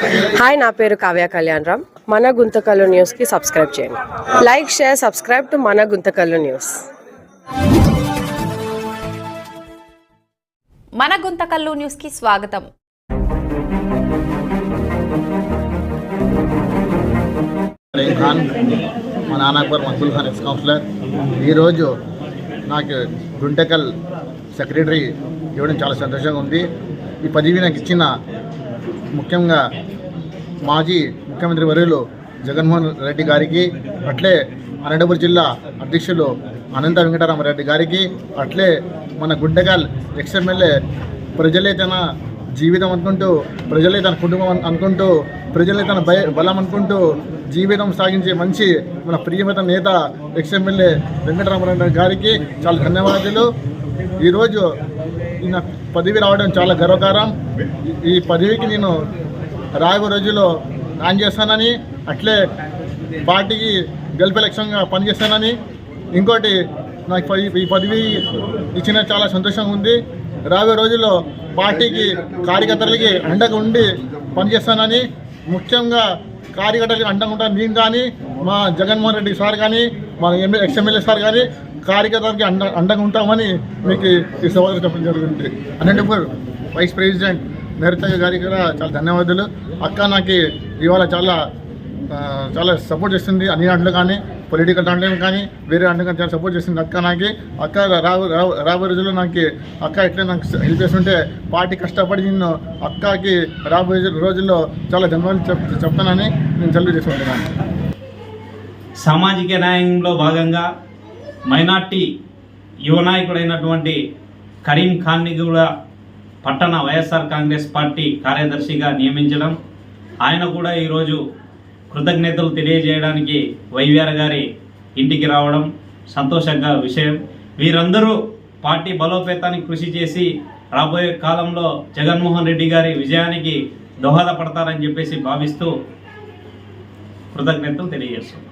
Hi నా పేరు కావ్య కళ్యాణ్ రామ్. మన గుంతకల్లు న్యూస్కి సబ్స్క్రైబ్ చేయండి. లైక్ షేర్ సబ్స్క్రైబ్ టు మన గుంతకల్లు న్యూస్ మన గుంతకల్లు న్యూస్కి స్వాగతం. ఖాన్ మా నాన్న అక్బర్ మక్బుల్ ఖాన్ ఎక్స్ కౌన్సిలర్ ఈరోజు నాకు గుంటకల్ సెక్రటరీ ఇవ్వడం చాలా సంతోషంగా ఉంది. ఈ పదవి నాకు ఇచ్చిన ముఖ్యంగా మాజీ ముఖ్యమంత్రి వర్యులు జగన్మోహన్ రెడ్డి గారికి అట్లే అనంతపురం జిల్లా అధ్యక్షులు అనంత వెంకటరామరెడ్డి గారికి అట్లే మన గుడ్డగాల్ ఎక్స్ ఎమ్మెల్యే ప్రజలే తన జీవితం అనుకుంటూ ప్రజలే తన కుటుంబం అనుకుంటూ ప్రజలే తన భయ బలం అనుకుంటూ జీవితం సాగించే మంచి మన ప్రియమత నేత ఎక్స్ ఎమ్మెల్యే వెంకటరామరెడ్డి గారికి చాలా ధన్యవాదాలు. ఈరోజు ఈ నాకు పదవి రావడం చాలా గర్వకారం. ఈ- పదవికి నేను రాబో రోజుల్లో ఆన్ చేస్తానని అట్లే పార్టీకి గెలుపు లక్ష్యంగా పనిచేస్తానని. ఇంకోటి నాకు పది- ఈ పదవి ఇచ్చిన చాలా సంతోషంగా ఉంది. రాబోయే రోజుల్లో పార్టీకి కార్యకర్తలకి అండగా ఉండి పనిచేస్తానని ముఖ్యంగా కార్యకర్తలకి అండగా ఉంటాను నేను కానీ మా జగన్మోహన్ రెడ్డి సార్ కానీ మా ఎమ్మెల్యే ఎక్స్ ఎమ్మెల్యే సార్ కానీ కార్యకర్తలకి అండ అండగా ఉంటామని మీకు ఈ సభలో చెప్పడం జరుగుతుంది అనంతపూర్ వైస్ ప్రెసిడెంట్ మేరతయ్య గారికి కూడా చాలా ధన్యవాదాలు. అక్క నాకు ఇవాళ చాలా చాలా సపోర్ట్ చేస్తుంది అన్ని దాంట్లో కానీ పొలిటికల్ దాంట్లో కానీ వేరే దాంట్లో కానీ చాలా సపోర్ట్ చేస్తుంది అక్క నాకు. అక్క రాబో రాబోయే రోజుల్లో నాకు అక్క ఎట్లా నాకు హెల్ప్ చేస్తుంటే పార్టీ కష్టపడి నిన్ను అక్కకి రాబోయే రోజుల్లో చాలా ధన్యవాదాలు చెప్ చెప్తానని నేను సెలవు చేసుకుంటున్నాను సామాజిక న్యాయంలో భాగంగా మైనార్టీ యువ నాయకుడైనటువంటి కరీం ఖాన్ని కూడా పట్టణ వైఎస్ఆర్ కాంగ్రెస్ పార్టీ కార్యదర్శిగా నియమించడం. ఆయన కూడా ఈరోజు కృతజ్ఞతలు తెలియజేయడానికి వైవిఆర్ గారి ఇంటికి రావడం సంతోషంగా విషయం. వీరందరూ పార్టీ బలోపేతానికి కృషి చేసి రాబోయే కాలంలో జగన్మోహన్ రెడ్డి గారి విజయానికి దోహదపడతారని చెప్పేసి భావిస్తూ కృతజ్ఞతలు తెలియజేస్తున్నాం.